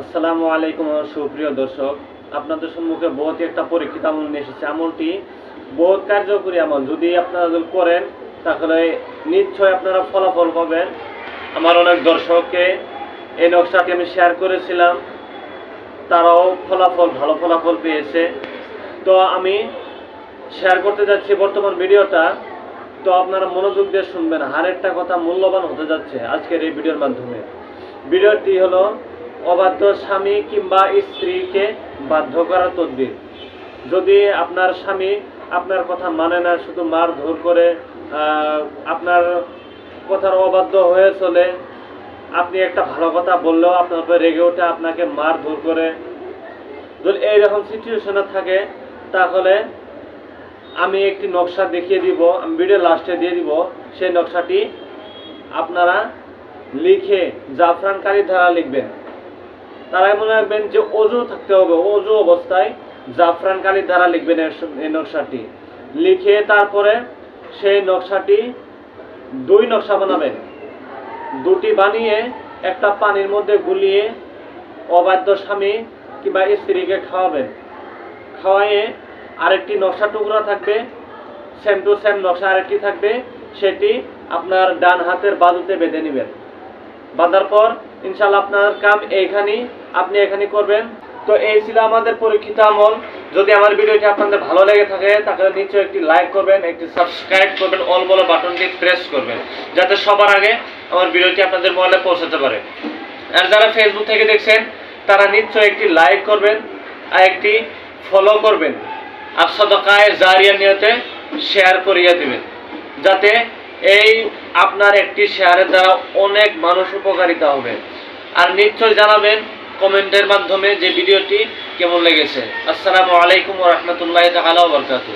আসসালামু আলাইকুম, সুপ্রিয় দর্শক। আপনাদের সম্মুখে বহুত একটা পরীক্ষিত আমল নিয়ে এসেছে। আমলটি বহুত কার্যকরী আমল। যদি আপনারা যদি করেন, তাহলে নিশ্চয় আপনারা ফলাফল পাবেন। আমার অনেক দর্শককে এই নকশাটি আমি শেয়ার করেছিলাম। তারাও ফলাফল, ভালো ফলাফল পেয়েছে। তো আমি শেয়ার করতে যাচ্ছি বর্তমান ভিডিওটা। তো আপনারা মনোযোগ দিয়ে শুনবেন। হারেরটা কথা মূল্যবান হতে যাচ্ছে আজকের এই ভিডিওর মাধ্যমে। ভিডিওটি হলো অবাধ্য স্বামী কিংবা স্ত্রীকে বাধ্য করার তদবির। যদি আপনার স্বামী আপনার কথা মানে না, শুধু মার ধর করে আপনার কথার অবাধ্য হয়ে চলে, আপনি একটা ভালো কথা বললেও আপনার উপরে রেগে ওঠে, আপনাকে মার ধর করে। যদি এইরকম সিচুয়েশনে থাকে, তাহলে আমি একটি নকশা দেখিয়ে দিব, আমি ভিডিও লাস্টে দিয়ে দিব। সেই নকশাটি আপনারা লিখে জাফরান ধারা লিখবেন। তারাই মনে রাখবেন যে অজু থাকতে হবে, অজু অবস্থায় জাফরান কালি দ্বারা লিখবেন এই নকশাটি। লিখে তারপরে সেই নকশাটি দুই নকশা বানাবেন। দুটি বানিয়ে একটা পানির মধ্যে গুলিয়ে অবাধ্য স্বামী কিংবা স্ত্রীকে খাওয়াবেন। খাওয়াইয়ে আরেকটি নকশা টুকরা থাকবে সেম টু সেম নকশা আরেকটি থাকবে, সেটি আপনার ডান হাতের বাজুতে বেঁধে নেবেন। বাঁধার পর ইনশাল্লাহ আপনার কাম এইখানেই আপনি এখানে করবেন। তো এই ছিল আমাদের পরীক্ষিত আমল। যদি আমার ভিডিওটি আপনাদের ভালো লেগে থাকে, তাহলে নিশ্চয়ই একটি লাইক করবেন, একটি সাবস্ক্রাইব করবেন, অল বলো বাটনটি প্রেস করবেন, যাতে সবার আগে আমার ভিডিওটি আপনাদের মোবাইলে পৌঁছাতে পারে। আর যারা ফেসবুক থেকে দেখছেন, তারা নিশ্চয়ই একটি লাইক করবেন, আর একটি ফলো করবেন, আর সদকায় জারিয়া নিয়তে শেয়ার করিয়ে দেবেন, যাতে এই আপনার একটি শেয়ারের দ্বারা অনেক মানুষ উপকারিতা হবে। আর নিশ্চয় জানাবেন কমেন্টের মাধ্যমে যে ভিডিওটি কেমন লেগেছে। আসসালামু আলাইকুম রহমতুল্লাহ তালা বরকাতু